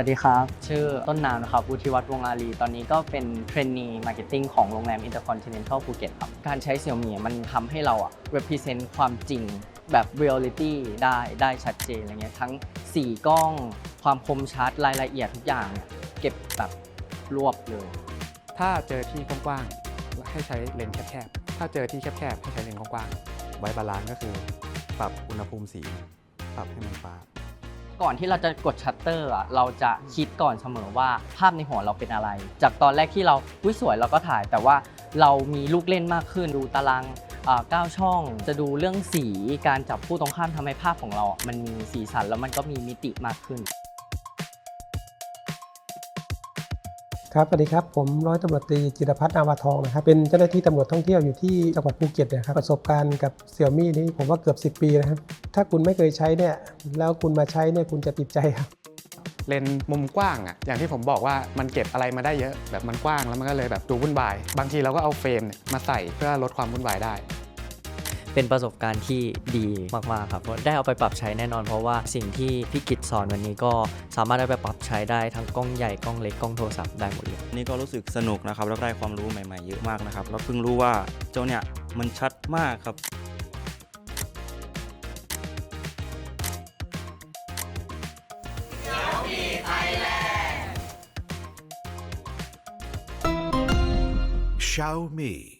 วัสดีครับ ชื่อต้นน้ำนะครับวุฒิวัฒน์วงอารีตอนนี้ก็เป็นเทรนนีมาร์เก็ตติ้งของโรงแรม Intercontinental ภูเก็ตครับ การใช้ Xiaomi มันทำให้เราอะ represent ความจริงแบบ reality ได้ได้ชัดเจนอะไรเงี้ยทั้ง4กล้อง ความคมชัดรายละเอียดทุกอย่าง เก็บแบบรวบเลย ถ้าเจอที่กว้างๆให้ใช้เลนส์แคบๆถ้าเจอที่แคบๆให้ใช้เลนส์กว้างๆไว้บาลานซ์ก็คือ ปรับอุณหภูมิสี ปรับให้มันฟ้า ก่อนที่เราจะกดชัตเตอร์อะเราจะคิดก่อนเสมอว่าภาพในหัวเราเป็นอะไร จากตอนแรกที่เราอุ้ยสวยเราก็ถ่าย แต่ว่าเรามีลูกเล่นมากขึ้นดูตารางอ่าเก้าช่องจะดูเรื่องสีการจับผู้ตรงข้ามทำให้ภาพของเราอะมันมีสีสันแล้วมันก็มีมิติมากขึ้น ครับสวัสดีครับ ผมร้อยตำรวจตรีจิรพัฒน์นาวาทองนะครับเป็นเจ้าหน้าที่ตำรวจท่องเที่ยวอยู่ที่จังหวัดภูเก็ตนะครับประสบการณ์กับเสี่ยมี่นี้ผมว่าเกือบ 10 ปีนะครับถ้าคุณไม่เคยใช้เนี่ยแล้วคุณมาใช้เนี่ยคุณจะติดใจครับเลนมุมกว้างอะอย่างที่ผมบอกว่ามันเก็บอะไรมาได้เยอะ แบบมันกว้างแล้วมันก็เลยแบบดูวุ่นวาย บางทีเราก็เอาเฟรมเนี่ยมาใส่เพื่อลดความวุ่นวายได้ เป็นประสบการณ์ที่ดีมากๆครับเพราะได้เอาไปปรับใช้แน่นอน เพราะว่าสิ่งที่พี่กิตสอนวันนี้ก็สามารถเอาไปปรับใช้ได้ทั้งกล้องใหญ่กล้องเล็กกล้องโทรศัพท์ได้หมดเลยนี่ก็รู้สึกสนุกนะครับแล้วได้ความรู้ใหม่ๆเยอะมากนะครับแล้วเพิ่งรู้ว่าเจ้าเนี่ยมันชัดมากครับ Xiaomi.